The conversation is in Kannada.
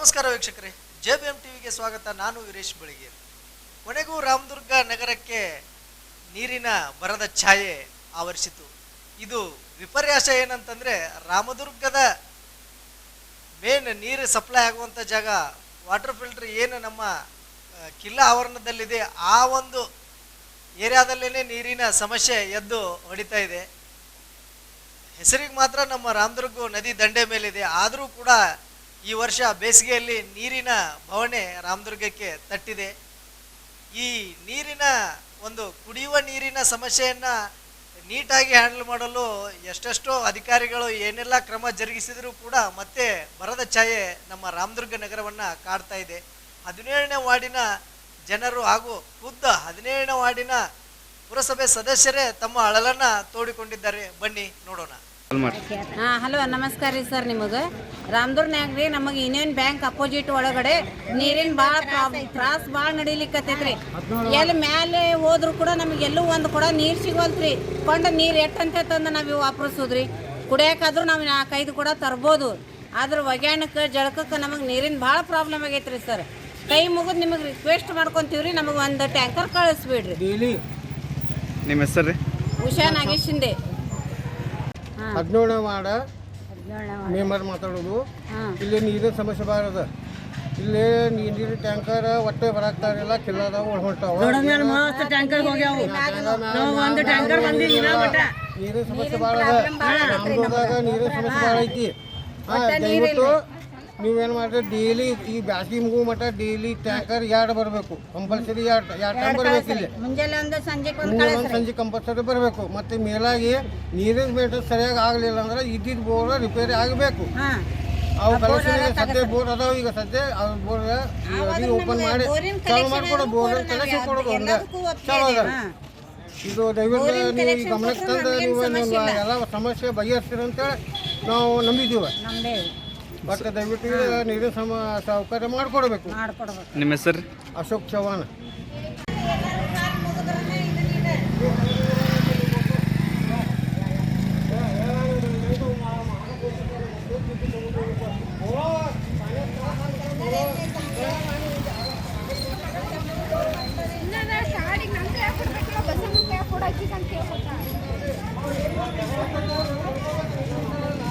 ನಮಸ್ಕಾರ ವೀಕ್ಷಕರೇ. ಜೆ ಬಿ ಎಂ ಟಿವಿಗೆ ಸ್ವಾಗತ. ನಾನು ವೀರೇಶ್ ಬೆಳಗೇರಿ ಕೊನೆಗೂ ರಾಮದುರ್ಗ ನಗರಕ್ಕೆ ನೀರಿನ ಬರದ ಛಾಯೆ ಆವರಿಸಿತು. ಇದು ವಿಪರ್ಯಾಸ ಏನಂತಂದ್ರೆ ರಾಮದುರ್ಗದ ಮೇನ್ ನೀರು ಸಪ್ಲೈ ಆಗುವಂಥ ಜಾಗ, ವಾಟರ್ ಫಿಲ್ಟರ್ ಏನು ನಮ್ಮ ಕಿಲ್ಲಾ ಆವರಣದಲ್ಲಿದೆ, ಆ ಒಂದು ಏರಿಯಾದಲ್ಲೇ ನೀರಿನ ಸಮಸ್ಯೆ ಎದ್ದು ಹೊಡಿತಾ ಇದೆ. ಹೆಸರಿಗೆ ಮಾತ್ರ ನಮ್ಮ ರಾಮದುರ್ಗ ನದಿ ದಂಡೆ ಮೇಲಿದೆ. ಆದರೂ ಕೂಡ ಈ ವರ್ಷ ಬೇಸಿಗೆಯಲ್ಲಿ ನೀರಿನ ಬವಣೆ ರಾಮದುರ್ಗಕ್ಕೆ ತಟ್ಟಿದೆ. ಈ ನೀರಿನ ಒಂದು ಕುಡಿಯುವ ನೀರಿನ ಸಮಸ್ಯೆಯನ್ನು ನೀಟಾಗಿ ಹ್ಯಾಂಡಲ್ ಮಾಡಲು ಎಷ್ಟೆಷ್ಟೋ ಅಧಿಕಾರಿಗಳು ಏನೆಲ್ಲ ಕ್ರಮ ಜರುಗಿಸಿದರೂ ಕೂಡ ಮತ್ತೆ ಬರದ ಛಾಯೆ ನಮ್ಮ ರಾಮದುರ್ಗ ನಗರವನ್ನು ಕಾಡ್ತಾ ಇದೆ. ಹದಿನೇಳನೇ ವಾರ್ಡಿನ ಜನರು ಹಾಗೂ ಖುದ್ದ ಹದಿನೇಳನೇ ವಾರ್ಡಿನ ಪುರಸಭೆ ಸದಸ್ಯರೇ ತಮ್ಮ ಅಳಲನ್ನು ತೋಡಿಕೊಂಡಿದ್ದಾರೆ. ಬನ್ನಿ ನೋಡೋಣ. ಹಾಂ ಹಲೋ ನಮಸ್ಕಾರ ರೀ ಸರ್ ನಿಮಗೆ. ರಾಮದುರ್ನ್ಯಾಗ ರೀ ನಮಗೆ ಯೂನಿಯನ್ ಬ್ಯಾಂಕ್ ಅಪೋಸಿಟ್ ಒಳಗಡೆ ನೀರಿನ ಭಾಳ ತ್ರಾಸ್ ಭಾಳ ನಡೀಲಿಕ್ಕತ್ತೈತ್ರಿ ಎಲ್ಲಿ ಮ್ಯಾಲೆ ಹೋದ್ರು ಕೂಡ ನಮಗೆ ಎಲ್ಲೂ ಒಂದು ಕೂಡ ನೀರು ಸಿಗೋಲ್ತ್ರಿ. ಕೊಂಡ ನೀರು ಎಟ್ಟಂತ ತಂದು ನಾವು ವಾಪರಿಸೋದ್ರಿ. ಕುಡಿಯೋಕಾದ್ರೂ ನಾವು ನಾಲ್ಕೈದು ಕೂಡ ತರ್ಬೋದು. ಆದ್ರೆ ಒಗ್ಯಾಣಕ್ಕೆ ಜಳಕಕ್ಕೆ ನಮಗೆ ನೀರಿನ ಭಾಳ ಪ್ರಾಬ್ಲಮ್ ಆಗೈತ್ರಿ ಸರ್. ಕೈ ಮುಗಿದು ನಿಮಗೆ ರಿಕ್ವೆಸ್ಟ್ ಮಾಡ್ಕೊತೀವ್ರಿ ನಮಗೆ ಒಂದು ಟ್ಯಾಂಕರ್ ಕಳಿಸ್ಬಿಡ್ರಿ. ನಿಮ್ಮ ಹೆಸರು ಉಷಾ ನಾಗೇಶಿಂದೆ ಹಾಂ ಹದಿನೇಳನೇ ವಾರ್ಡ. ಮೆಂಬರ್ ಮಾತಾಡೋದು. ಇಲ್ಲಿ ನೀರಿನ ಸಮಸ್ಯೆ ಬಾರದ. ಇಲ್ಲಿ ನೀರಿನ ಟ್ಯಾಂಕರ್ ಒಟ್ಟೆ ಬರಾಕ್ತಾ ಕಿಲ್ಲದ ಹೊಂಟಾವ ನೀರಿನ ಸಮಸ್ಯೆ ಬಾರದ. ನೀರಿನ ಸಮಸ್ಯೆ ಬಾಳ ಐತಿ. ಹಾ ದಯವಿಟ್ಟು ನೀವೇನು ಮಾಡ್ರಿ ಡೈಲಿ ಈ ಬ್ಯಾಸಿ ಮುಗು ಮಟ್ಟ ಡೈಲಿ ಟ್ಯಾಂಕರ್ ಎರಡು ಬರಬೇಕು? ಕಂಪಲ್ಸರಿ ಎರಡು ಎರಡು ಟೈಮ್ ಬರಬೇಕು ಇಲ್ಲಿ? ಮುಂಜಾನೆ ಒಂದು ಸಂಜೆ ಒಂದು ಸಂಜೆ ಕಂಪಲ್ಸರಿ ಬರಬೇಕು. ಮತ್ತೆ ಮೇಲಾಗಿ ನೀರಿನ ಮೀಟರ್ ಸರಿಯಾಗಿ ಆಗಲಿಲ್ಲ ಅಂದ್ರೆ ಇದ್ದಿದ್ದ ಬೋರ್ ರಿಪೇರಿ ಆಗಬೇಕು. ಅವು ಕಲೆಕ್ಷನ್ ಸದ್ಯ ಬೋರ್ ಅದಾವ ಈಗ ಸದ್ಯ ಅವ್ ಬೋರ್ ಓಪನ್ ಮಾಡಿ ಚಾಲು ಮಾಡಿಕೊಡು ಬೋರ್ ಕಲೆಕ್ಷನ್ ಕೊಡೋದು ಒಂದು ಚಾಲು ಅದ ಇದು. ದಯವಿಟ್ಟು ನೀವು ಗಮನಕ್ಕೆ ತಂದು ನೀವು ಎಲ್ಲ ಸಮಸ್ಯೆ ಬಗೆಹರಿಸ್ತೀರಂತೇಳಿ ನಾವು ನಂಬಿದ್ದೀವಿ. ಬಟ್ ದಯವಿಟ್ಟು ನೀರಿನ ಸಮ ಸೌಕರ್ಯ ಮಾಡಿಕೊಡ್ಬೇಕು. ಮಾಡ್ಕೊಡ್ಬೇಕು. ನಿಮ್ಮ ಹೆಸರು? ಅಶೋಕ್ ಚವ್ಹಾಣ್. ಕೊಡ್ಬೇಕಿಲ್ಲ ಕೊಡಕ್ಕೆ ಅಂತ